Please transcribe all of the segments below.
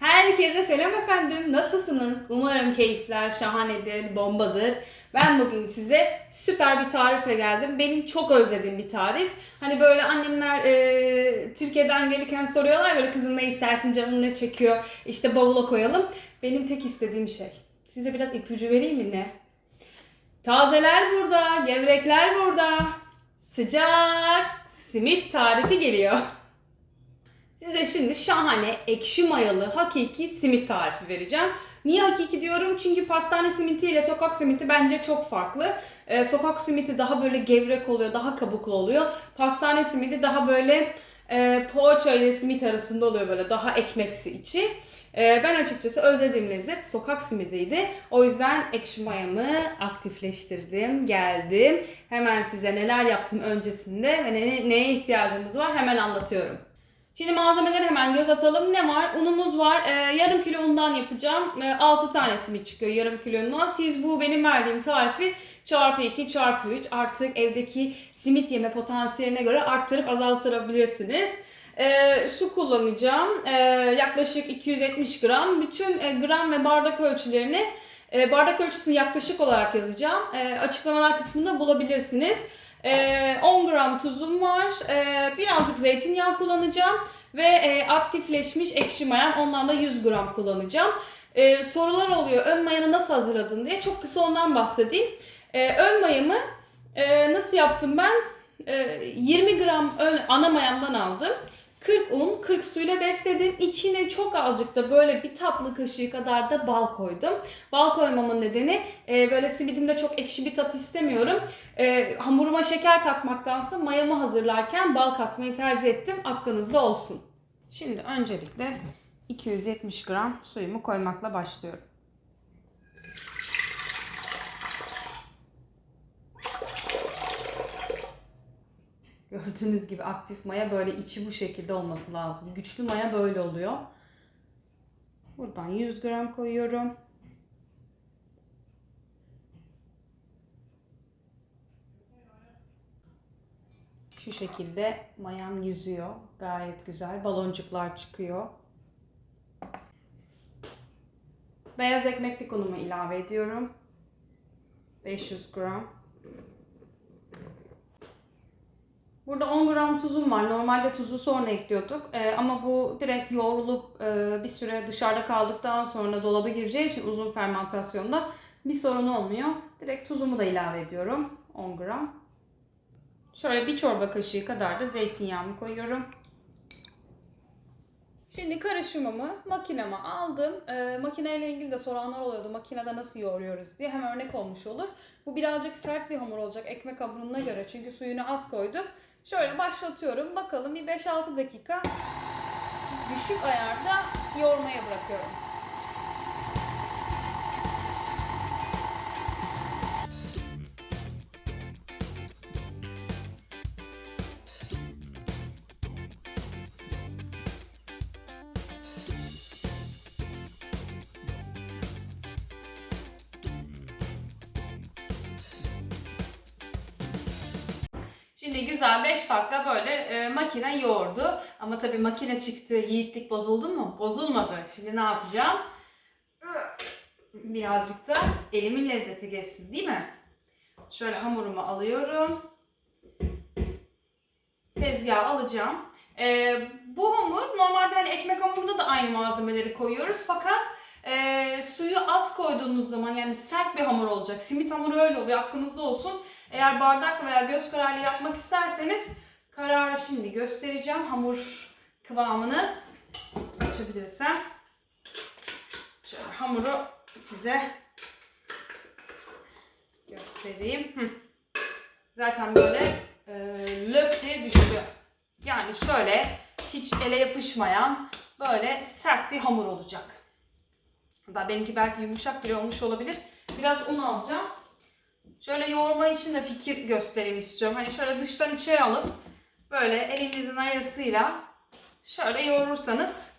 Herkese selam efendim. Nasılsınız? Umarım keyifler şahanedir, bombadır. Ben bugün size süper bir tarifle geldim. Benim çok özlediğim bir tarif. Hani böyle annemler e, Türkiye'den gelirken soruyorlar böyle kızım ne istersin canın ne çekiyor işte bavula koyalım. Benim tek istediğim şey. Size biraz ipucu vereyim mi ne? Tazeler burada, gevrekler burada. Sıcak simit tarifi geliyor. Size şimdi şahane ekşi mayalı hakiki simit tarifi vereceğim. Niye hakiki diyorum? Çünkü pastane simiti ile sokak simiti bence çok farklı. Ee, sokak simiti daha böyle gevrek oluyor, daha kabuklu oluyor. Pastane simidi daha böyle e, poğaça ile simit arasında oluyor böyle daha ekmeksi içi. Ee, ben açıkçası özlediğim lezzet sokak simidiydi. O yüzden ekşi mayamı aktifleştirdim, geldim. Hemen size neler yaptım öncesinde ve ne- neye ihtiyacımız var hemen anlatıyorum. Şimdi malzemeleri hemen göz atalım. Ne var? Unumuz var. Ee, yarım kilo undan yapacağım. Ee, 6 tane simit çıkıyor yarım kilo undan. Siz bu benim verdiğim tarifi çarpı 2 çarpı 3 artık evdeki simit yeme potansiyeline göre arttırıp azaltırabilirsiniz. Ee, su kullanacağım. Ee, yaklaşık 270 gram. Bütün e, gram ve bardak ölçülerini e, bardak ölçüsünü yaklaşık olarak yazacağım. E, açıklamalar kısmında bulabilirsiniz. E, 10 gram tuzum var. E, birazcık zeytinyağı kullanacağım. Ve e, aktifleşmiş ekşi mayam. Ondan da 100 gram kullanacağım. E, sorular oluyor. Ön mayanı nasıl hazırladın diye. Çok kısa ondan bahsedeyim. E, ön mayamı e, nasıl yaptım ben? E, 20 gram ön, ana mayamdan aldım. 40 un, 40 suyla besledim. İçine çok azıcık da böyle bir tatlı kaşığı kadar da bal koydum. Bal koymamın nedeni e, böyle simidimde çok ekşi bir tat istemiyorum. E, hamuruma şeker katmaktansa mayamı hazırlarken bal katmayı tercih ettim. Aklınızda olsun. Şimdi öncelikle 270 gram suyumu koymakla başlıyorum. Gördüğünüz gibi aktif maya böyle içi bu şekilde olması lazım. Güçlü maya böyle oluyor. Buradan 100 gram koyuyorum. Şu şekilde mayam yüzüyor. Gayet güzel. Baloncuklar çıkıyor. Beyaz ekmeklik unumu ilave ediyorum. 500 gram. Burada 10 gram tuzum var. Normalde tuzu sonra ekliyorduk. Ee, ama bu direkt yoğrulup e, bir süre dışarıda kaldıktan sonra dolaba gireceği için uzun fermentasyonda bir sorun olmuyor. Direkt tuzumu da ilave ediyorum. 10 gram. Şöyle bir çorba kaşığı kadar da zeytinyağımı koyuyorum. Şimdi karışımımı makineme aldım. Ee, makineyle ilgili de soranlar oluyordu. Makinede nasıl yoğuruyoruz diye. Hem örnek olmuş olur. Bu birazcık sert bir hamur olacak ekmek hamuruna göre. Çünkü suyunu az koyduk. Şöyle başlatıyorum. Bakalım bir 5-6 dakika düşük ayarda yoğurmaya bırakıyorum. Güzel 5 dakika böyle e, makine yoğurdu. Ama tabii makine çıktı, yiğitlik bozuldu mu? Bozulmadı. Şimdi ne yapacağım? Birazcık da elimin lezzeti geçsin değil mi? Şöyle hamurumu alıyorum. Tezgaha alacağım. E, bu hamur normalde hani ekmek hamurunda da aynı malzemeleri koyuyoruz. Fakat e, suyu az koyduğunuz zaman yani sert bir hamur olacak. Simit hamuru öyle oluyor aklınızda olsun. Eğer bardakla veya göz kararıyla yapmak isterseniz kararı şimdi göstereceğim. Hamur kıvamını açabilirsem. Şöyle hamuru size göstereyim. Zaten böyle e, löp diye düştü. Yani şöyle hiç ele yapışmayan böyle sert bir hamur olacak. Hatta benimki belki yumuşak bile olmuş olabilir. Biraz un alacağım. Şöyle yoğurma için de fikir göstereyim istiyorum. Hani şöyle dıştan içe alıp böyle elinizin ayasıyla şöyle yoğurursanız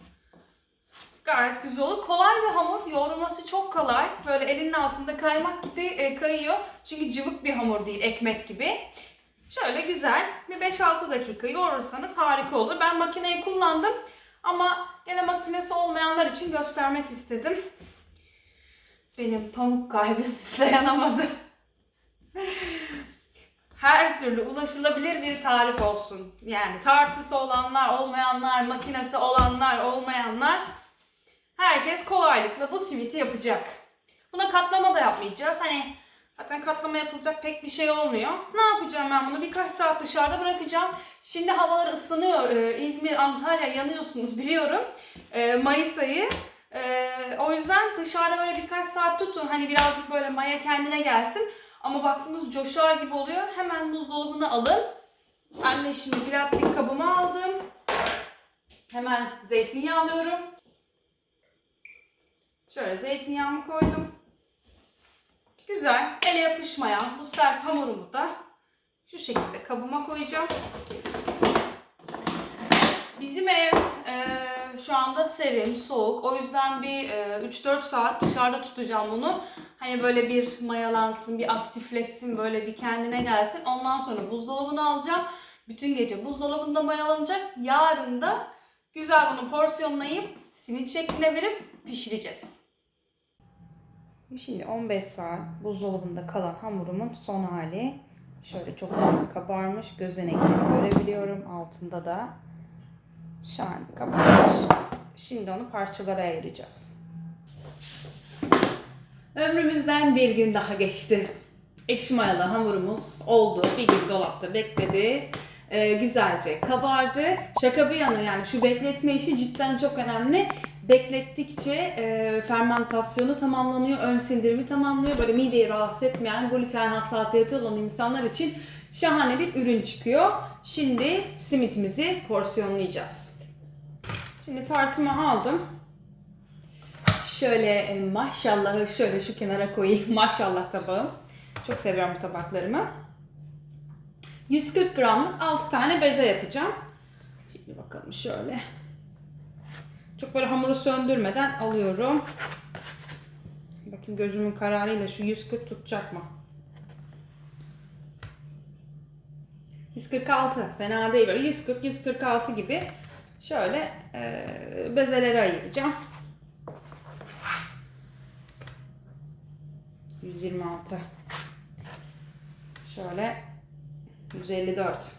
gayet güzel olur. Kolay bir hamur. Yoğurulması çok kolay. Böyle elinin altında kaymak gibi e, kayıyor. Çünkü cıvık bir hamur değil, ekmek gibi. Şöyle güzel bir 5-6 dakika yoğurursanız harika olur. Ben makineyi kullandım ama gene makinesi olmayanlar için göstermek istedim. Benim pamuk kalbim dayanamadı. Her türlü ulaşılabilir bir tarif olsun. Yani tartısı olanlar, olmayanlar, makinesi olanlar, olmayanlar. Herkes kolaylıkla bu simiti yapacak. Buna katlama da yapmayacağız. Hani zaten katlama yapılacak pek bir şey olmuyor. Ne yapacağım ben bunu? Birkaç saat dışarıda bırakacağım. Şimdi havalar ısınıyor. Ee, İzmir, Antalya yanıyorsunuz biliyorum. Ee, Mayıs ayı. Ee, o yüzden dışarıda böyle birkaç saat tutun. Hani birazcık böyle maya kendine gelsin. Ama baktınız coşar gibi oluyor. Hemen buzdolabına alın. Anne şimdi plastik kabımı aldım. Hemen zeytinyağı alıyorum. Şöyle zeytinyağımı koydum. Güzel, ele yapışmayan bu sert hamurumu da şu şekilde kabıma koyacağım. Bizim ev e, şu anda serin, soğuk. O yüzden bir e, 3-4 saat dışarıda tutacağım bunu. Hani böyle bir mayalansın, bir aktifleşsin, böyle bir kendine gelsin. Ondan sonra buzdolabına alacağım. Bütün gece buzdolabında mayalanacak. Yarın da güzel bunu porsiyonlayıp simit şekline verip pişireceğiz. Şimdi 15 saat buzdolabında kalan hamurumun son hali. Şöyle çok güzel kabarmış. Gözenekleri görebiliyorum altında da. Şahane kabarmış. Şimdi onu parçalara ayıracağız. Ömrümüzden bir gün daha geçti. Ekşi mayalı hamurumuz oldu. Bir gün dolapta bekledi. Ee, güzelce kabardı. Şaka bir yana yani şu bekletme işi cidden çok önemli. Beklettikçe e, fermentasyonu tamamlanıyor, ön sindirimi tamamlıyor. Böyle mideyi rahatsız etmeyen, gluten hassasiyeti olan insanlar için şahane bir ürün çıkıyor. Şimdi simitimizi porsiyonlayacağız. Şimdi tartımı aldım. Şöyle e, maşallahı şöyle şu kenara koyayım. Maşallah tabağım. Çok seviyorum bu tabaklarımı. 140 gramlık 6 tane beze yapacağım. Şimdi bakalım şöyle. Çok böyle hamuru söndürmeden alıyorum. Bakayım gözümün kararıyla şu 140 tutacak mı? 146 fena değil böyle 140 146 gibi şöyle e, bezelere ayıracağım. 126 şöyle 154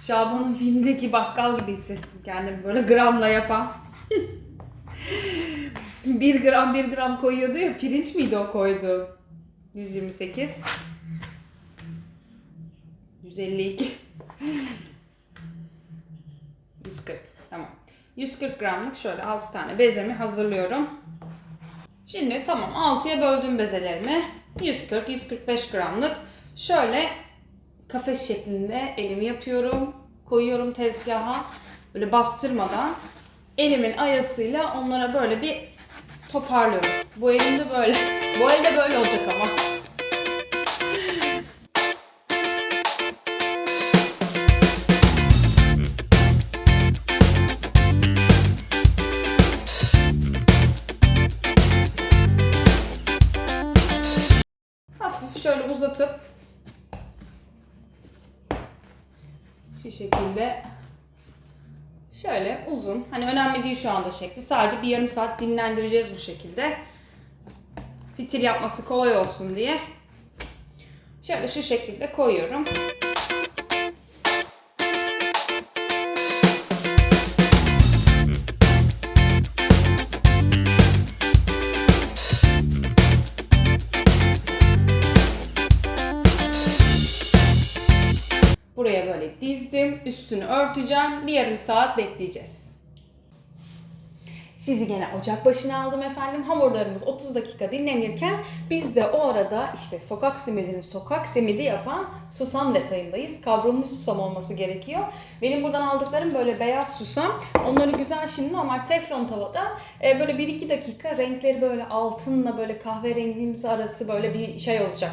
Şaban'ın filmdeki bakkal gibi hissettim kendimi böyle gramla yapan. bir gram bir gram koyuyordu ya pirinç miydi o koydu? 128 152 140 tamam. 140 gramlık şöyle 6 tane bezemi hazırlıyorum. Şimdi tamam 6'ya böldüm bezelerimi. 140-145 gramlık şöyle kafes şeklinde elimi yapıyorum. Koyuyorum tezgaha. Böyle bastırmadan elimin ayasıyla onlara böyle bir toparlıyorum. Bu elimde böyle. Bu elde böyle olacak ama. Hani önemli değil şu anda şekli. Sadece bir yarım saat dinlendireceğiz bu şekilde. Fitil yapması kolay olsun diye. Şöyle şu şekilde koyuyorum. Buraya böyle dizdim. Üstünü örteceğim. Bir yarım saat bekleyeceğiz. Sizi gene ocak başına aldım efendim. Hamurlarımız 30 dakika dinlenirken biz de o arada işte sokak simidini sokak simidi yapan susam detayındayız. Kavrulmuş susam olması gerekiyor. Benim buradan aldıklarım böyle beyaz susam. Onları güzel şimdi normal teflon tavada e, böyle 1-2 dakika renkleri böyle altınla böyle kahverengimsi arası böyle bir şey olacak.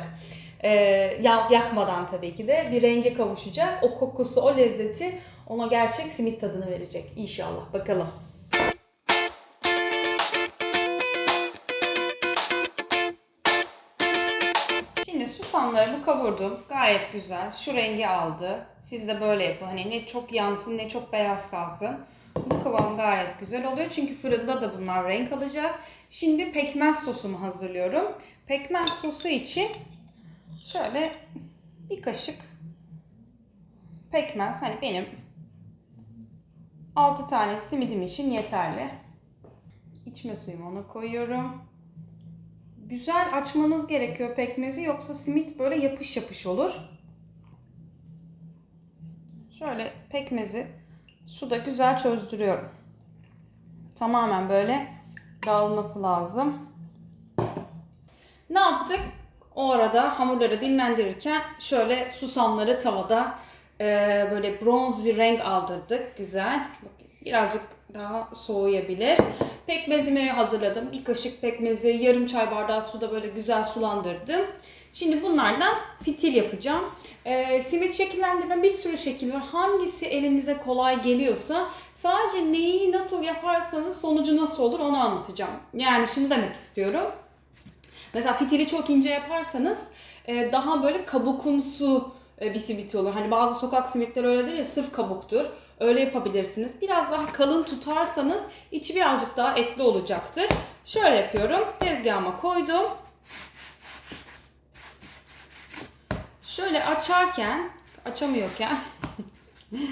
Ya- yakmadan tabii ki de bir renge kavuşacak. O kokusu, o lezzeti ona gerçek simit tadını verecek inşallah. Bakalım. Susamlarımı kavurdum. Gayet güzel. Şu rengi aldı. Siz de böyle yapın. Hani ne çok yansın ne çok beyaz kalsın. Bu kıvam gayet güzel oluyor. Çünkü fırında da bunlar renk alacak. Şimdi pekmez sosumu hazırlıyorum. Pekmez sosu için şöyle bir kaşık pekmez. Hani benim 6 tane simidim için yeterli. İçme suyumu ona koyuyorum. Güzel açmanız gerekiyor pekmezi yoksa simit böyle yapış yapış olur. Şöyle pekmezi suda güzel çözdürüyorum. Tamamen böyle dağılması lazım. Ne yaptık? O arada hamurları dinlendirirken şöyle susamları tavada e, böyle bronz bir renk aldırdık. Güzel. Birazcık daha soğuyabilir. Pekmezimi hazırladım. Bir kaşık pekmezi, yarım çay bardağı suda böyle güzel sulandırdım. Şimdi bunlardan fitil yapacağım. E, simit şekillendirme bir sürü şekil var. Hangisi elinize kolay geliyorsa sadece neyi nasıl yaparsanız sonucu nasıl olur onu anlatacağım. Yani şunu demek istiyorum. Mesela fitili çok ince yaparsanız e, daha böyle kabukumsu e, bir simit olur. Hani bazı sokak simitleri öyledir ya sırf kabuktur. Öyle yapabilirsiniz. Biraz daha kalın tutarsanız içi birazcık daha etli olacaktır. Şöyle yapıyorum. Tezgahıma koydum. Şöyle açarken, açamıyorken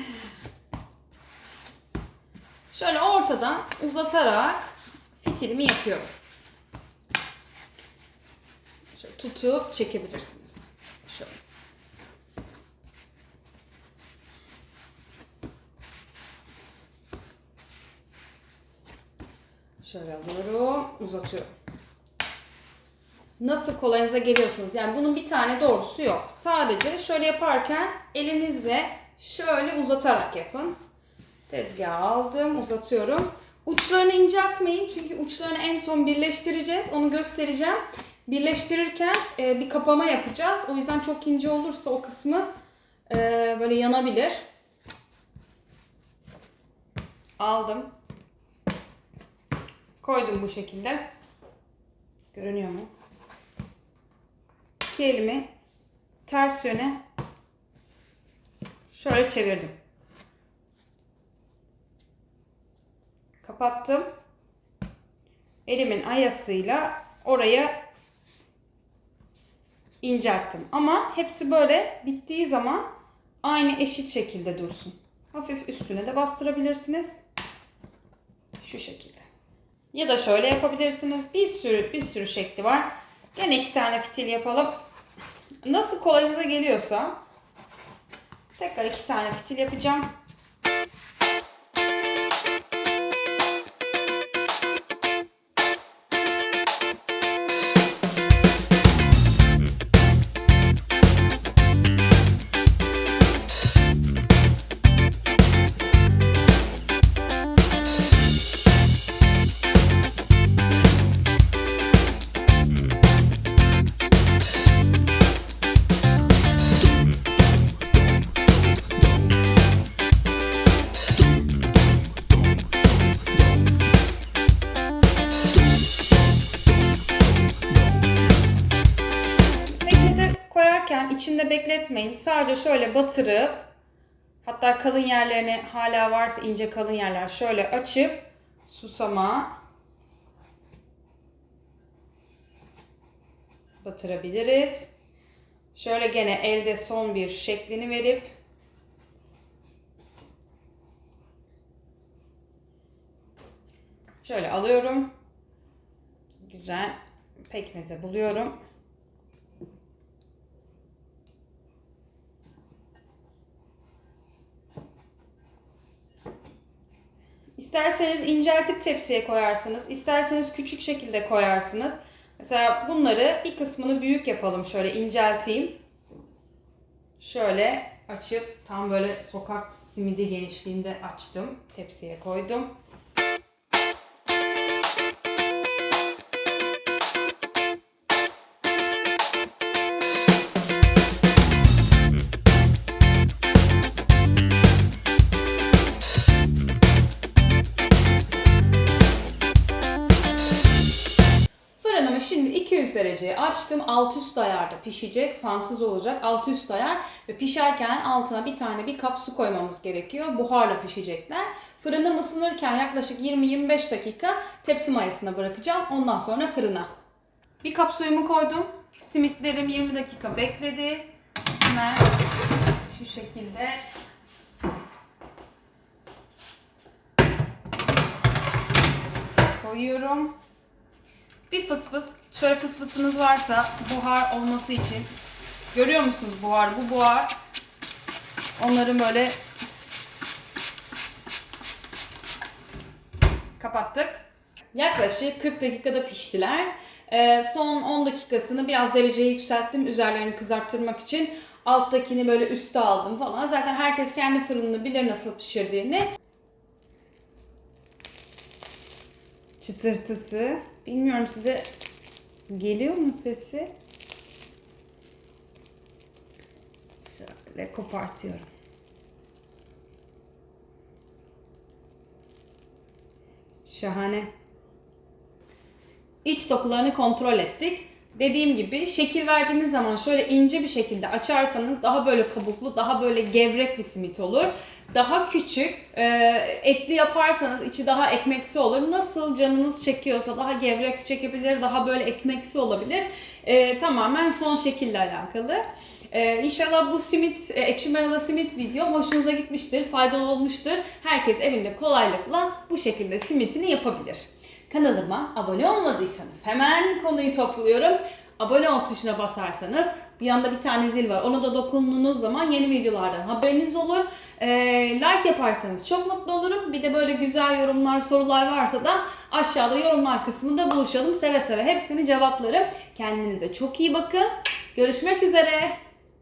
şöyle ortadan uzatarak fitilimi yapıyorum. Şöyle tutup çekebilirsiniz. Şöyle. Şöyle alıyorum, uzatıyorum. Nasıl kolayınıza geliyorsunuz? Yani bunun bir tane doğrusu yok. Sadece şöyle yaparken elinizle şöyle uzatarak yapın. Tezgaha aldım, uzatıyorum. Uçlarını inceltmeyin çünkü uçlarını en son birleştireceğiz. Onu göstereceğim. Birleştirirken e, bir kapama yapacağız. O yüzden çok ince olursa o kısmı e, böyle yanabilir. Aldım. Koydum bu şekilde. Görünüyor mu? İki elimi ters yöne şöyle çevirdim. Kapattım. Elimin ayasıyla oraya incelttim. Ama hepsi böyle bittiği zaman aynı eşit şekilde dursun. Hafif üstüne de bastırabilirsiniz. Şu şekilde. Ya da şöyle yapabilirsiniz. Bir sürü bir sürü şekli var. Gene iki tane fitil yapalım. Nasıl kolayınıza geliyorsa tekrar iki tane fitil yapacağım. Sadece şöyle batırıp hatta kalın yerlerine hala varsa ince kalın yerler şöyle açıp susama batırabiliriz. Şöyle gene elde son bir şeklini verip şöyle alıyorum. Güzel pekmeze buluyorum. İsterseniz inceltip tepsiye koyarsınız. isterseniz küçük şekilde koyarsınız. Mesela bunları bir kısmını büyük yapalım. Şöyle incelteyim. Şöyle açıp tam böyle sokak simidi genişliğinde açtım. Tepsiye koydum. Şimdi 200 dereceye açtım. Alt üst ayarda pişecek. Fansız olacak. Alt üst ayar. Ve pişerken altına bir tane bir kap su koymamız gerekiyor. Buharla pişecekler. Fırında ısınırken yaklaşık 20-25 dakika tepsi mayasına bırakacağım. Ondan sonra fırına. Bir kap suyumu koydum. Simitlerim 20 dakika bekledi. Hemen şu şekilde koyuyorum. Bir fıs fıs, şöyle fıs fısınız varsa buhar olması için görüyor musunuz buhar? Bu buhar onların böyle kapattık. Yaklaşık 40 dakikada piştiler. Ee, son 10 dakikasını biraz dereceyi yükselttim üzerlerini kızarttırmak için. Alttakini böyle üste aldım falan. Zaten herkes kendi fırınını bilir nasıl pişirdiğini. Çıtırtısı. Bilmiyorum size geliyor mu sesi? Şöyle kopartıyorum. Şahane. İç dokularını kontrol ettik. Dediğim gibi şekil verdiğiniz zaman şöyle ince bir şekilde açarsanız daha böyle kabuklu, daha böyle gevrek bir simit olur. Daha küçük, e, etli yaparsanız içi daha ekmeksi olur. Nasıl canınız çekiyorsa daha gevrek çekebilir, daha böyle ekmeksi olabilir. E, tamamen son şekille alakalı. Ee, inşallah bu simit, e, ekşi mayalı simit video hoşunuza gitmiştir, faydalı olmuştur. Herkes evinde kolaylıkla bu şekilde simitini yapabilir. Kanalıma abone olmadıysanız hemen konuyu topluyorum. Abone ol tuşuna basarsanız bir yanda bir tane zil var. Ona da dokunduğunuz zaman yeni videolardan haberiniz olur. Ee, like yaparsanız çok mutlu olurum. Bir de böyle güzel yorumlar, sorular varsa da aşağıda yorumlar kısmında buluşalım. Seve seve hepsini cevaplarım. Kendinize çok iyi bakın. Görüşmek üzere.